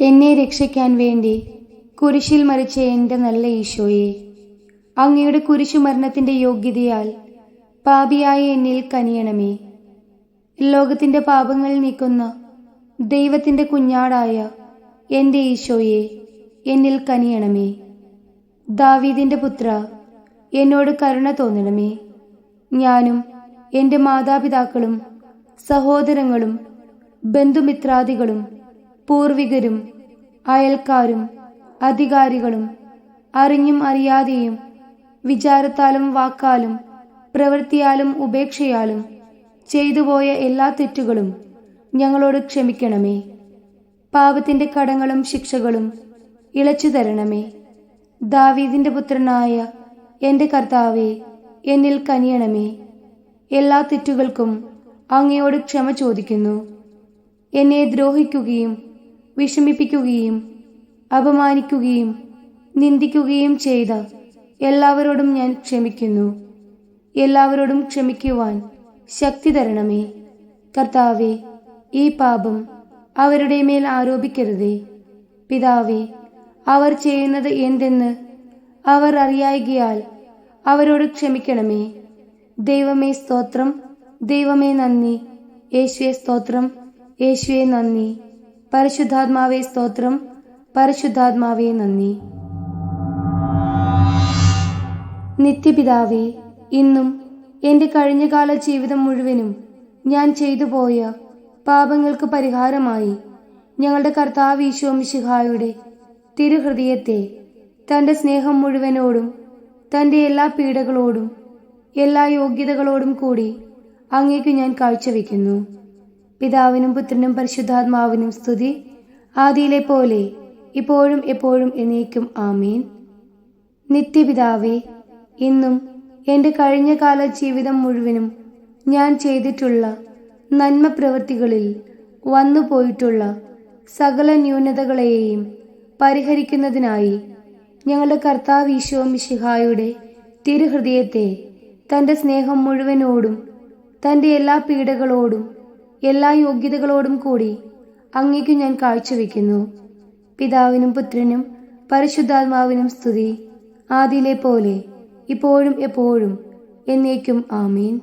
എന്നെ രക്ഷിക്കാൻ വേണ്ടി കുരിശിൽ മരിച്ച എന്റെ നല്ല ഈശോയെ. അങ്ങയുടെ കുരിശു മരണത്തിന്റെ യോഗ്യതയാൽ പാപിയായ എന്നിൽ കനിയണമേ. ലോകത്തിന്റെ പാപങ്ങൾ നീക്കുന്ന ദൈവത്തിന്റെ കുഞ്ഞാടായ എന്റെ ഈശോയെ എന്നിൽ കനിയണമേ. ദാവീദിന്റെ പുത്ര എന്നോട് കരുണ തോന്നണമേ. ഞാനും എന്റെ മാതാപിതാക്കളും സഹോദരങ്ങളും ബന്ധുമിത്രാദികളും പൂർവികരും അയൽക്കാരും അധികാരികളും അറിഞ്ഞും അറിയാതെയും വിചാരത്താലും വാക്കാലും പ്രവൃത്തിയാലും ഉപേക്ഷയാലും ചെയ്തുപോയ എല്ലാ തെറ്റുകളും ഞങ്ങളോട് ക്ഷമിക്കണമേ. പാപത്തിന്റെ കടങ്ങളും ശിക്ഷകളും ഇളച്ചു തരണമേ. ദാവീദിന്റെ പുത്രനായ എന്റെ കർത്താവെ എന്നിൽ കനിയണമേ. എല്ലാ തെറ്റുകൾക്കും അങ്ങയോട് ക്ഷമ ചോദിക്കുന്നു. എന്നെ ദ്രോഹിക്കുകയും വിഷമിപ്പിക്കുകയും അപമാനിക്കുകയും നിന്ദിക്കുകയും ചെയ്ത എല്ലാവരോടും ഞാൻ ക്ഷമിക്കുന്നു. എല്ലാവരോടും ക്ഷമിക്കുവാൻ ശക്തി തരണമേ. കർത്താവെ ഈ പാപം അവരുടെ മേൽ ആരോപിക്കരുതേ. പിതാവെ അവർ ചെയ്യുന്നത് എന്തെന്ന് അവർ അറിയായികയാൽ അവരോട് ക്ഷമിക്കണമേ. ദൈവമേ സ്തോത്രം ദൈവമേ നന്ദി യേശുവെ സ്തോത്രം യേശുവെ നന്ദി. പരിശുദ്ധാത്മാവേ സ്തോത്രം. പരിശുദ്ധാത്മാവേ നന്ദി. നിത്യപിതാവേ ഇന്നും എന്റെ കഴിഞ്ഞകാല ജീവിതം മുഴുവനും ഞാൻ ചെയ്തു പോയ പാപങ്ങൾക്ക് പരിഹാരമായി ഞങ്ങളുടെ കർത്താവ് ഈശോമിശിഹായുടെ തിരുഹൃദയത്തെ തന്റെ സ്നേഹം മുഴുവനോടും തന്റെ എല്ലാ പീഡകളോടും എല്ലാ യോഗ്യതകളോടും കൂടി അങ്ങേക്ക് ഞാൻ കാഴ്ചവെക്കുന്നു. പിതാവിനും പുത്രനും പരിശുദ്ധാത്മാവിനും സ്തുതി. ആദിയിലെ പോലെ ഇപ്പോഴും എപ്പോഴും എന്നേക്കും ആമീൻ. നിത്യപിതാവേ ഇന്നും എന്റെ കഴിഞ്ഞ കാല ജീവിതം മുഴുവനും ഞാൻ ചെയ്തിട്ടുള്ള നന്മ പ്രവൃത്തികളിൽ വന്നു പോയിട്ടുള്ള സകല ന്യൂനതകളെയും പരിഹരിക്കുന്നതിനായി ഞങ്ങളുടെ കർത്താവ് ഈശോ മിശിഹായുടെ തിരുഹൃദയത്തെ തന്റെ സ്നേഹം മുഴുവനോടും തന്റെ എല്ലാ പീഡകളോടും എല്ലാ യോഗ്യതകളോടും കൂടി അങ്ങേക്ക് ഞാൻ കാഴ്ചവെക്കുന്നു. പിതാവിനും പുത്രനും പരിശുദ്ധാത്മാവിനും സ്തുതി ആദിയിലെ പോലെ ഇപ്പോഴും എപ്പോഴും എന്നേക്കും ആമീൻ.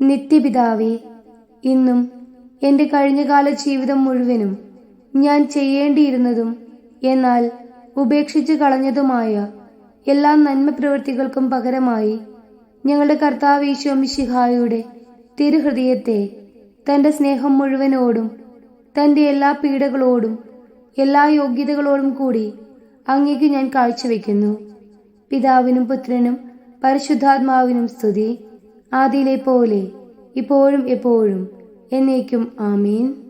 നിത്യപിതാവേ ഇന്നും എന്റെ കഴിഞ്ഞകാല ജീവിതം മുഴുവനും ഞാൻ ചെയ്യേണ്ടിയിരുന്നതും എന്നാൽ ഉപേക്ഷിച്ചു കളഞ്ഞതുമായ എല്ലാ നന്മ പ്രവൃത്തികൾക്കും പകരമായി ഞങ്ങളുടെ കർത്താവ് ഈശോമിശിഹായുടെ തിരുഹൃദയത്തെ തന്റെ സ്നേഹം മുഴുവനോടും തന്റെ എല്ലാ പീഡകളോടും എല്ലാ യോഗ്യതകളോടും കൂടി അങ്ങേക്ക് ഞാൻ കാഴ്ചവെക്കുന്നു. പിതാവിനും പുത്രനും പരിശുദ്ധാത്മാവിനും സ്തുതി. ആദിയിലെ പോലെ ഇപ്പോഴും എപ്പോഴും എന്നേക്കും ആമീൻ.